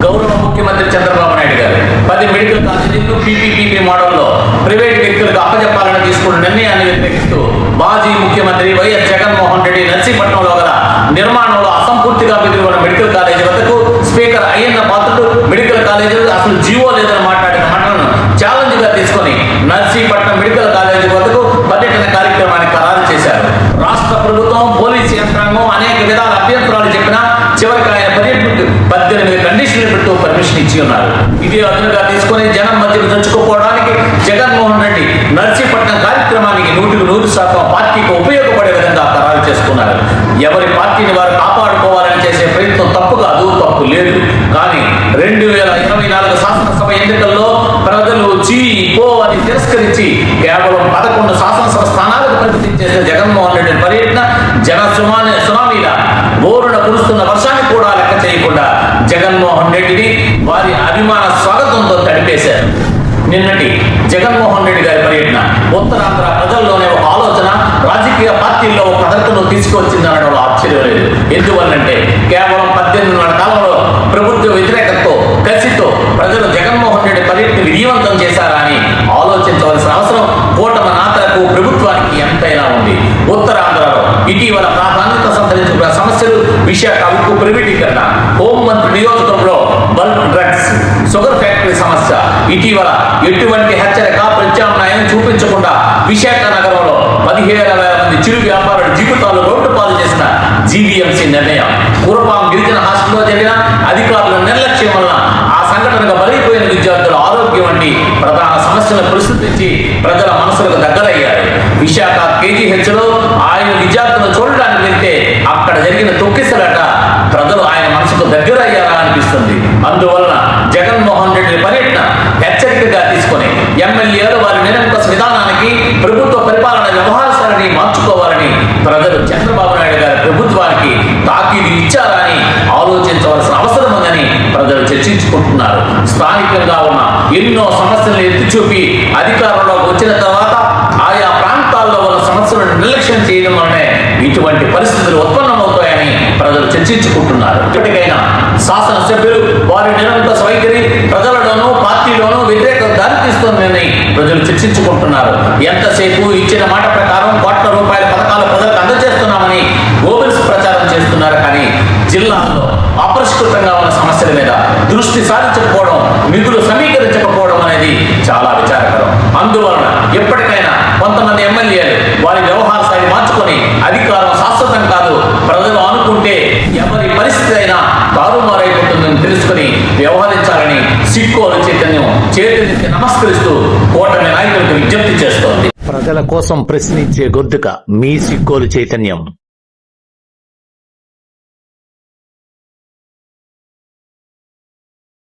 గౌరవ ముఖ్యమంత్రి చంద్రబాబు నాయుడు గారు పది మెడికల్ కాలేజీలు పీపీపీపీ మోడల్లో ప్రైవేట్ వ్యక్తులకు అప్పజెప్పాలని తీసుకున్న నిర్ణయాన్ని వ్యతిరేకిస్తూ మాజీ ముఖ్యమంత్రి వైఎస్ జగన్మోహన్ రెడ్డి నర్సీపట్నంలో గల నిర్మాణంలో అసంపూర్తిగా మిగిలి మెడికల్ కాలేజీ వద్దకు స్పీకర్ అయ్యన్న పాత్రుడు మెడికల్ కాలేజీలు అసలు జీవో లేదని మాట్లాడిన మాటలను ఛాలెంజ్గా తీసుకొని నర్సీపట్నం మెడికల్ కాలేజీ వద్దకు పర్యటన కార్యక్రమాన్ని ఖరారు చేశారు. రాష్ట్ర ప్రభుత్వం పోలీసు యంత్రాంగం అనేక విధాల అభ్యంతరాలు చెప్పినా చివరికి ఆయన పర్యటన పద్దెనిమిది కండిషన్లు పర్మిషన్ ఇచ్చి ఉన్నారు. ఇది అదనంగా తీసుకొని జనం మధ్యలో తెచ్చుకోపోవడానికి జగన్మోహన్ రెడ్డి నర్సీపట్నం కార్యక్రమానికి నూటికి నూరు శాతం పార్టీకి ఉపయోగపడే విధంగా ఖరారు చేసుకున్నారు ఎవరి పార్టీని వారు కాపాడుకోవాలని చేసే ప్రయత్నం తప్పు కాదు తప్పు లేదు. కానీ రెండు వేల ఇరవై నాలుగు శాసనసభ ఎన్నికల్లో ప్రజలు జీ పో అని తిరస్కరించి కేవలం పదకొండు శాసనసభ స్థానాలకు పరిమితం చేసిన జగన్ జగన్మోహన్ రెడ్డిని వారి అభిమాన స్వాగతంతో తడిపేశారు. నిన్నటి జగన్మోహన్ రెడ్డి గారి పర్యటన ఉత్తరాంధ్ర ప్రజల్లోనే ఒక ఆలోచన రాజకీయ పార్టీల్లో ఒక కదలికను తీసుకొచ్చిందనడంలో ఆశ్చర్యం లేదు. ఎందువల్లంటే కేవలం పద్దెనిమిది కాలంలో ప్రభుత్వ వ్యతిరేకతతో కసితో ప్రజలు జగన్మోహన్ రెడ్డి పర్యటన విజయవంతం చేశారా అని ఆలోచించవలసిన అవసరం కూటమి నాతలకు ప్రభుత్వానికి ఎంతైనా ఉంది. ఉత్తరాంధ్రలో ఇటీవల ప్రాధాన్యత సంతరించుకున్న సమస్యలు విశాఖ ఉక్కు ప్రైవేటీకరణ హోంమంత్రి నియోజకవర్గంలో బల్క్ డ్రగ్స్ షుగర్ ఫ్యాక్టరీ సమస్య. ఇటీవల ఎటువంటి హెచ్చరిక ప్రత్యామ్నాయం చూపించకుండా విశాఖ నగరంలో పదిహేడు వేల మంది చిరు వ్యాపారుల జీవితాలు రోడ్డు పాలు చేసిన జీవీఎంసీ నిర్ణయం. పూర్వం గిరిజన హాస్టల్లో జరిగిన అధికారుల నిర్లక్ష్యం వలన ఆ సంఘటనగా బలైపోయిన విద్యార్థుల ఆరోగ్యం వంటి ప్రధాన సమస్యలను ప్రస్తుతించి ప్రజల మనసులకు దగ్గరయ్యారు. విశాఖ కేజీహెచ్లో ఆయన విద్యార్థులు జగన్మోహన్ రెడ్డి పర్యటన హెచ్చరికగా తీసుకొని ఎమ్మెల్యేలు వారి నిరంకుశ విధానానికి ప్రభుత్వ పరిపాలన వ్యవహార మార్చుకోవాలని ప్రజలు చంద్రబాబు నాయుడు గారి ప్రభుత్వానికి తాకీదు ఇచ్చారని ఆలోచించవలసిన అవసరం ఉందని ప్రజలు చర్చించుకుంటున్నారు. స్థానికంగా ఉన్న ఎన్నో సమస్యలను ఎత్తి చూపి అధికారంలోకి వచ్చిన తర్వాత ఆయా ప్రాంతాల్లో ఉన్న సమస్యలను నిర్లక్ష్యం చేయడం వల్లనే ఇటువంటి పరిస్థితులు ఉత్పన్నమవుతాయని ప్రజలు చర్చించుకుంటున్నారు. ఇప్పటికైనా శాసనసభ్యులు వారి నిరంకుశ వైఖరి ప్రజలలోనూ పార్టీలోనూ వ్యతిరేకత దారితీస్తుందని ప్రజలు చర్చించుకుంటున్నారు. ఎంతసేపు ఇచ్చిన మాట ప్రకారం కోట్ల రూపాయల పథకాలు ప్రజలకు అందజేస్తున్నామని గోబెల్స్ ప్రచారం చేస్తున్నారు కానీ జిల్లాల్లో అపరిష్కృతంగా ఉన్న సమస్యల మీద దృష్టి సారించకపోవడం నిధులు సమీకరించకపోవడం అనేది చాలా విచారకరం. అందువలన ఎప్పటికైనా కొంతమంది ఎమ్మెల్యేలు వారి వ్యవహార శైలి మార్చుకొని అధికారం శాశ్వతం కాదు చేతులెత్తి నమస్కరిస్తూ కూటమి నాయకులకు విజ్ఞప్తి చేస్తోంది. ప్రజల కోసం ప్రశ్నించే గొంతుక మీ సిక్కోలు చైతన్యం.